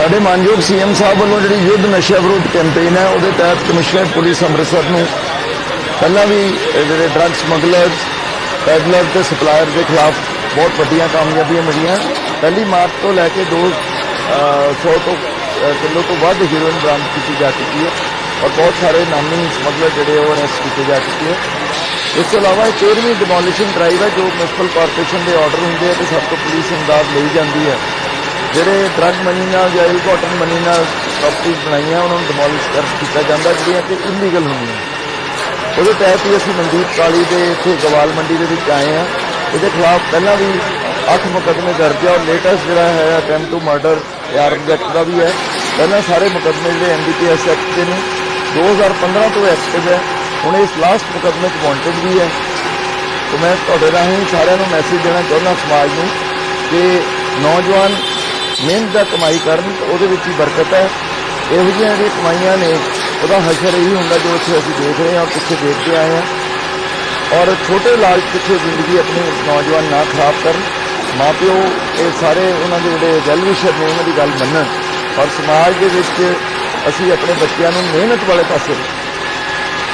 ਸਾਡੇ ਮਾਨਯੋਗ ਸੀਐਮ ਸਾਹਿਬ ਵੱਲੋਂ ਜਿਹੜੀ ਯੁੱਧ ਨਸ਼ਾ ਵਿਰੋਧ ਕੈਂਪੇਨ ਹੈ ਉਹਦੇ ਤਹਿਤ ਕਮਿਸ਼ਨਰ ਪੁਲਿਸ ਅੰਮ੍ਰਿਤਸਰ ਨੂੰ ਪਹਿਲਾਂ ਵੀ ਜਿਹੜੇ ਡਰੱਗ ਸਮਗਲਰਸ ਪੈਡਲਰ ਤੇ ਸਪਲਾਇਰ ਦੇ ਖਿਲਾਫ ਬਹੁਤ ਵੱਡੀਆਂ ਕਾਮਯਾਬੀਆਂ ਮਿਲੀਆਂ। ਪਹਿਲੀ ਮਾਰਚ ਤੋਂ ਲੈ ਕੇ 2 100 ਤੋਂ ਅਹ, ਕਿਲੋ ਤੋਂ ਵੱਧ ਹੀਰੋਇਨ ਬਰਾਮਦ ਕੀਤੀ ਜਾ ਚੁੱਕੀ ਹੈ ਔਰ ਬਹੁਤ ਸਾਰੇ ਨਾਮੀ ਸਮਗਲਰ ਜਿਹੜੇ ਉਹ ਅਰੈਸਟ ਕੀਤੇ ਜਾ ਚੁੱਕੇ ਹੈ। ਇਸ ਤੋਂ ਇਲਾਵਾ ਇਹ 13ਵੀਂ ਡਿਮੋਲੀਸ਼ਨ ਡਰਾਈਵ ਹੈ ਜੋ ਮਿਊਨਿਸਪਲ ਕਾਰਪੋਰੇਸ਼ਨ ਦੇ ਆਰਡਰ ਹੁੰਦੇ ਆ ਤੇ ਸਭ ਤੋਂ ਪੁਲਿਸ ਇਮਦਾਦ ਲਈ ਜਾਂਦੀ ਹੈ। ਜਿਹੜੇ ਡਰੱਗ ਮਨੀ ਨਾਲ ਜਾਂ ਕਾਟਨ ਮਨੀ ਨਾਲ ਪ੍ਰਾਪਰਟੀ ਬਣਾਈਆਂ, ਉਹਨਾਂ ਨੂੰ ਡਿਮੋਲਿਸ਼ ਕਰ ਕੀਤਾ ਜਾਂਦਾ, ਜਿਹੜੀਆਂ ਕਿ ਇਲੀਗਲ ਹੁੰਦੀਆਂ। ਉਹਦੇ ਤਹਿਤ ਹੀ ਅਸੀਂ ਮਨਦੀਪ ਕਾਲੀ ਦੇ ਇੱਥੇ ਗਵਾਲ ਮੰਡੀ ਦੇ ਵਿੱਚ ਆਏ ਆ ਇਹਦੇ ਖਿਲਾਫ ਪਹਿਲਾਂ ਵੀ 8 ਮੁਕੱਦਮੇ ਦਰਜ ਆ, ਔਰ ਲੇਟੈਸਟ ਜਿਹੜਾ ਹੈ attempt to murder arm act ਦਾ ਵੀ ਹੈ। ਪਹਿਲਾਂ ਸਾਰੇ ਮੁਕੱਦਮੇ ਜਿਹੜੇ ਐਨਡੀਪੀਐਸ ਐਕਟ ਦੇ ਨੇ 2015 ਤੋਂ ਐਕਟਿਵ ਹੈ। ਹੁਣ ਇਸ ਲਾਸਟ ਮੁਕੱਦਮੇ 'ਚ ਵਾਂਟਡ ਵੀ ਹੈ। ਤੇ ਮੈਂ ਤੁਹਾਡੇ ਰਾਹੀਂ ਸਾਰਿਆਂ ਨੂੰ ਮੈਸੇਜ ਦੇਣਾ ਚਾਹੁੰਦਾ ਸਮਾਜ ਨੂੰ ਕਿ ਨੌਜਵਾਨ ਮਿਹਨਤ ਦਾ ਕਮਾਈ ਕਰਨ ਉਹਦੇ ਵਿੱਚ ਹੀ ਬਰਕਤ ਹੈ। ਇਹੋ ਜਿਹੀਆਂ ਜਿਹੜੀਆਂ ਕਮਾਈਆਂ ਨੇ, ਉਹਦਾ ਹਸ਼ਰ ਇਹੀ ਹੁੰਦਾ ਜੋ ਉੱਥੇ ਅਸੀਂ ਦੇਖ ਰਹੇ ਹਾਂ ਔਰ ਪਿੱਛੇ ਦੇਖਦੇ ਆਏ ਹਾਂ। ਔਰ ਛੋਟੇ ਲਾਲਚ ਪਿੱਛੇ ਜ਼ਿੰਦਗੀ ਆਪਣੀ ਨੌਜਵਾਨ ਨਾ ਖਰਾਬ ਕਰਨ। ਮਾਪਿਓ, ਇਹ ਸਾਰੇ ਉਹਨਾਂ ਦੇ ਜਿਹੜੇ ਵੈਲ ਨੇ, ਉਹਨਾਂ ਦੀ ਗੱਲ ਮੰਨਣ। ਔਰ ਸਮਾਜ ਦੇ ਵਿੱਚ ਅਸੀਂ ਆਪਣੇ ਬੱਚਿਆਂ ਨੂੰ ਮਿਹਨਤ ਵਾਲੇ ਪਾਸੇ